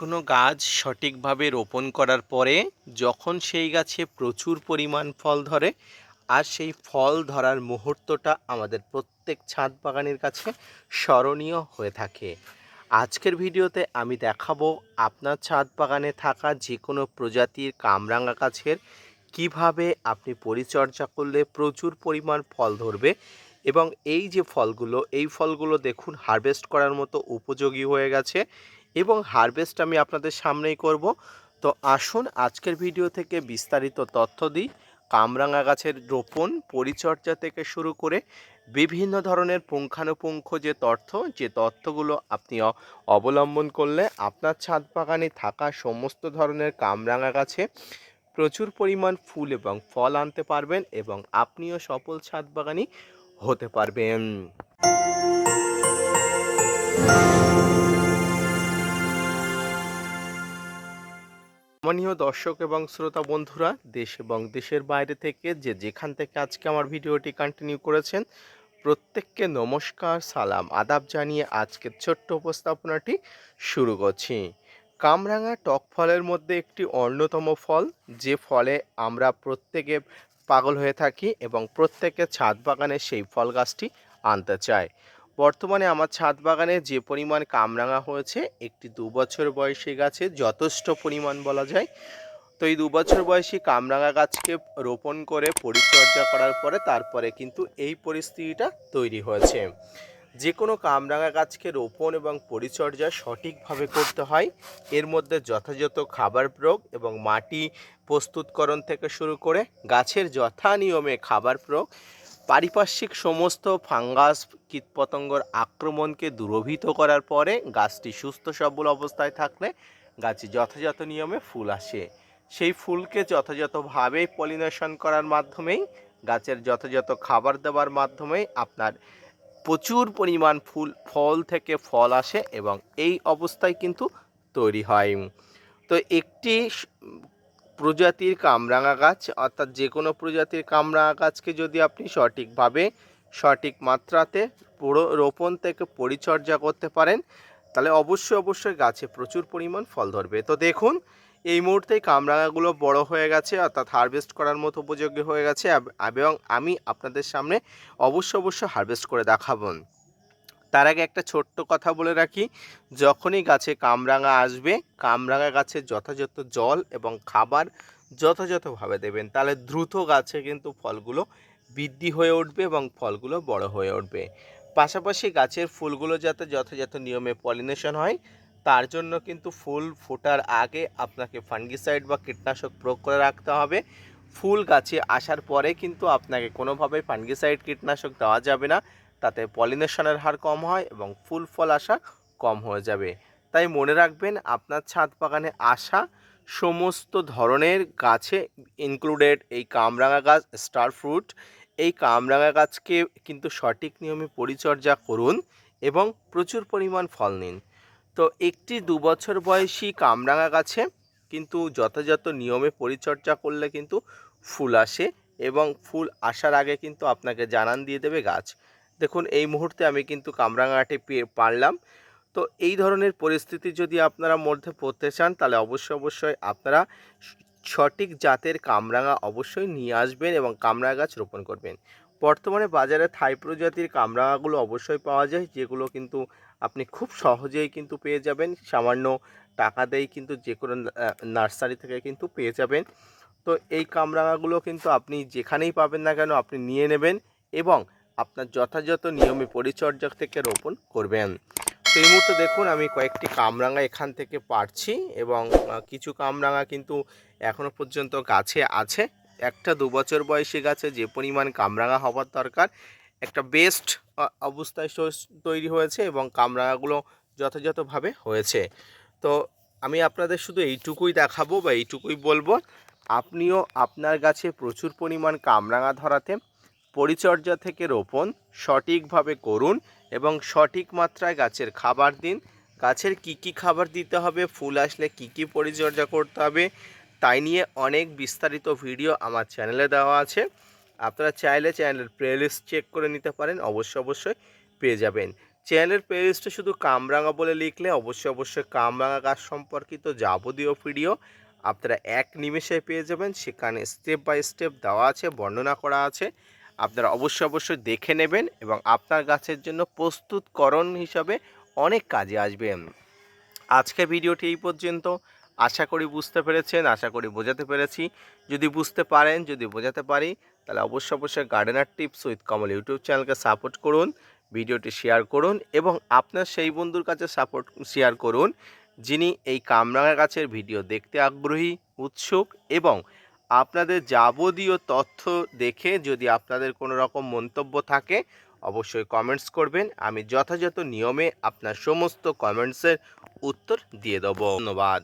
কোনো গাছ সঠিকভাবে রোপণ করার পরে যখন সেই গাছে প্রচুর পরিমাণ ফল ধরে, আর সেই ফল ধরার মুহূর্তটা আমাদের প্রত্যেক ছাদ বাগানের কাছে স্মরণীয় হয়ে থাকে। আজকের ভিডিওতে আমি দেখাবো আপনার ছাদ বাগানে থাকা যে কোনো প্রজাতির কামরাঙা গাছের কীভাবে আপনি পরিচর্যা করলে প্রচুর পরিমাণ ফল ধরবে এবং এই যে ফলগুলো, এই ফলগুলো দেখুন, হারভেস্ট করার মতো উপযোগী হয়ে গেছে। এবং হারভেস্ট আমি আপনাদের সামনেই করব। তো আসুন আজকের ভিডিও থেকে বিস্তারিত তথ্য দিই। কামরাঙা গাছের রোপণ পরিচর্যা থেকে শুরু করে বিভিন্ন ধরনের পুঙ্খানুপুঙ্খ যে তথ্য, যে তথ্যগুলো আপনি অবলম্বন করলে আপনার ছাদ বাগানে থাকা সমস্ত ধরনের কামরাঙা গাছে প্রচুর পরিমাণ ফুল এবং ফল আনতে পারবেন এবং আপনিও সফল ছাদ বাগানি হতে পারবেন। মাননীয় দর্শক এবং শ্রোতা বন্ধুরা, দেশ এবং দেশের বাইরে থেকে যে যেখান থেকে আজকে আমার ভিডিওটি কন্টিনিউ করেছেন, প্রত্যেককে নমস্কার, সালাম, আদাব জানিয়ে আজকের ছোট্ট উপস্থাপনাটি শুরু করছি। কামরাঙা টক ফলের মধ্যে একটি অন্যতম ফল, যে ফলে আমরা প্রত্যেকে পাগল হয়ে থাকি এবং প্রত্যেকে ছাদ বাগানে সেই ফল গাছটি আনতে চায় বর্তমানে আমার ছাদ বাগানে যে পরিমাণ কামরাঙা হয়েছে, একটি দু বছর বয়সী গাছে যথেষ্ট পরিমাণ বলা যায়। তো এই দু বছর বয়সী কামরাঙা গাছকে রোপণ করে পরিচর্যা করার পরে তারপরে কিন্তু এই পরিস্থিতিটা তৈরি হয়েছে। যে কোনো কামরাঙা গাছকে রোপণ এবং পরিচর্যা সঠিকভাবে করতে হয়। এর মধ্যে যথাযথ খাবার প্রয়োগ এবং মাটি প্রস্তুতকরণ থেকে শুরু করে গাছের যথা নিয়মে খাবার প্রয়োগ পারিপার্শ্বিক সমস্ত ফাঙ্গাস কীটপতঙ্গর আক্রমণকে দূরভীত করার পরে গাছটি সুস্থ সবল অবস্থায় থাকলে গাছে যথাযথ নিয়মে ফুল আসে। সেই ফুলকে যথাযথভাবে পলিনেশন করার মাধ্যমেই, গাছের যথাযথ খাবার দেওয়ার মাধ্যমেই আপনার প্রচুর পরিমাণ ফুল, ফল থেকে ফল আসে এবং এই অবস্থায় কিন্তু তৈরি হয়। তো একটি প্রজাতির কামরাঙা গাছ, অর্থাৎ যে কোনো প্রজাতির কামরাঙা গাছকে যদি আপনি সঠিকভাবে, সঠিক মাত্রাতে পুরো রোপণ থেকে পরিচর্যা করতে পারেন, তাহলে অবশ্যই অবশ্যই গাছে প্রচুর পরিমাণ ফল ধরবে। তো দেখুন, এই মুহূর্তেই কামরাঙাগুলো বড় হয়ে গেছে, অর্থাৎ হারভেস্ট করার মতো উপযোগী হয়ে গেছে এবং আমি আপনাদের সামনে অবশ্য অবশ্য হারভেস্ট করে দেখাবো। তার আগে একটা ছোট্ট কথা বলে রাখি, যখনই গাছে কামরাঙা আসবে, কামরাঙা গাছে যথাযথ জল এবং খাবার যথাযথভাবে দেবেন, তাহলে দ্রুত গাছে কিন্তু ফলগুলো বৃদ্ধি হয়ে উঠবে এবং ফলগুলো বড় হয়ে উঠবে। পাশাপাশি গাছের ফুলগুলো যাতে যথাযথ নিয়মে পলিনেশন হয়, তার জন্য কিন্তু ফুল ফোটার আগে আপনাকে ফাঙ্গিসাইড বা কীটনাশক প্রয়োগ করে রাখতে হবে। ফুল গাছে আসার পরে কিন্তু আপনাকে কোনোভাবে ফাঙ্গিসাইড কীটনাশক দেওয়া যাবে না। তাতে পলিনেশনের হার কম হয় এবং ফুল ফল আসা কম হয়ে যাবে। তাই মনে রাখবেন আপনার ছাদ বাগানে আসা সমস্ত ধরনের গাছে ইনক্লুডেড এই কামরাঙা গাছ স্টার ফ্রুট এই কামরাঙা গাছকে কিন্তু সঠিক নিয়মে পরিচর্যা করুন এবং প্রচুর পরিমাণ ফল নিন। তো একটি দু বছর বয়সী কামরাঙা গাছে কিন্তু যথাযথ নিয়মে পরিচর্যা করলে কিন্তু ফুল আসে এবং ফুল আসার আগে কিন্তু আপনাকে জানান দিয়ে দেবে গাছ। দেখুন, এই মুহূর্তে আমি কিন্তু কামরাঙাটি পারলাম। তো এই ধরনের পরিস্থিতি যদি আপনারা মধ্যে পড়তে চান, তাহলে অবশ্যই অবশ্যই আপনারা সঠিক জাতের কামরাঙা অবশ্যই নিয়ে আসবেন এবং কামরাঙা গাছ রোপণ করবেন। বর্তমানে বাজারে থাই প্রজাতির কামরাঙাগুলো অবশ্যই পাওয়া যায়, যেগুলো কিন্তু আপনি খুব সহজেই কিন্তু পেয়ে যাবেন। সামান্য টাকা দেই কিন্তু যে কোনো নার্সারি থেকে কিন্তু পেয়ে যাবেন। তো এই কামরাঙাগুলো কিন্তু আপনি যেখানেই পাবেন না কেন, আপনি নিয়ে নেবেন এবং আপনার যথাযথ নিয়মে পরিচর্যা থেকে রোপণ করবেন। এই মুহূর্তে দেখুন, আমি কয়েকটি কামরাঙা এখান থেকে পারছি এবং কিছু কামরাঙা কিন্তু এখনও পর্যন্ত গাছে আছে। একটা দু বছর বয়সী গাছে যে পরিমাণ কামরাঙা হওয়ার দরকার, একটা বেস্ট অবস্থায় তৈরি হয়েছে এবং কামরাঙাগুলো যথাযথভাবে হয়েছে। তো আমি আপনাদের শুধু এইটুকুই দেখাবো বা এইটুকুই বলব, আপনিও আপনার গাছে প্রচুর পরিমাণ কামরাঙা ধরাতে পরিচর্যা থেকে রোপণ সঠিকভাবে করুন এবং সঠিক মাত্রায় গাছের খাবার দিন। গাছের কি কি খাবার দিতে হবে, ফুল আসলে কি কি পরিচর্যা করতে হবে, তাই নিয়ে অনেক বিস্তারিত ভিডিও আমার চ্যানেলে দেওয়া আছে। আপনারা চাইলে চ্যানেলের প্লেলিস্ট চেক করে নিতে পারেন, অবশ্যই অবশ্যই পেয়ে যাবেন। চ্যানেলের প্লেলিস্টে শুধু কামরাঙা বলে লিখলে অবশ্যই অবশ্যই কামরাঙা গাছ সম্পর্কিত যাবতীয় ভিডিও আপনারা এক নিমেষে পেয়ে যাবেন। সেখানে স্টেপ বাই স্টেপ দেওয়া আছে, বর্ণনা করা আছে। আপনারা অবশ্যই অবশ্যই দেখে নেবেন এবং আপনার গাছের জন্য প্রস্তুতকরণ হিসাবে অনেক কাজে আসবেন আজকে ভিডিওটি এই পর্যন্ত। আশা করি বুঝতে পেরেছেন, আশা করি বোঝাতে পেরেছি। যদি বুঝতে পারেন, যদি বোঝাতে পারি, তাহলে অবশ্যই অবশ্যই gardener tips with Kamal YouTube চ্যানেলকে সাপোর্ট করুন, ভিডিওটি শেয়ার করুন এবং আপনার সেই বন্ধুর কাছে সাপোর্ট শেয়ার করুন, যিনি এই কামরাঙা গাছের ভিডিও দেখতে আগ্রহী, উৎসুক এবং আপনাদের যাবতীয় তথ্য দেখে যদি আপনাদের কোনো রকম মন্তব্য থাকে, অবশ্যই কমেন্টস করবেন। আমি যথাযথ নিয়মে আপনার সমস্ত কমেন্টসের উত্তর দিয়ে দেবো। ধন্যবাদ।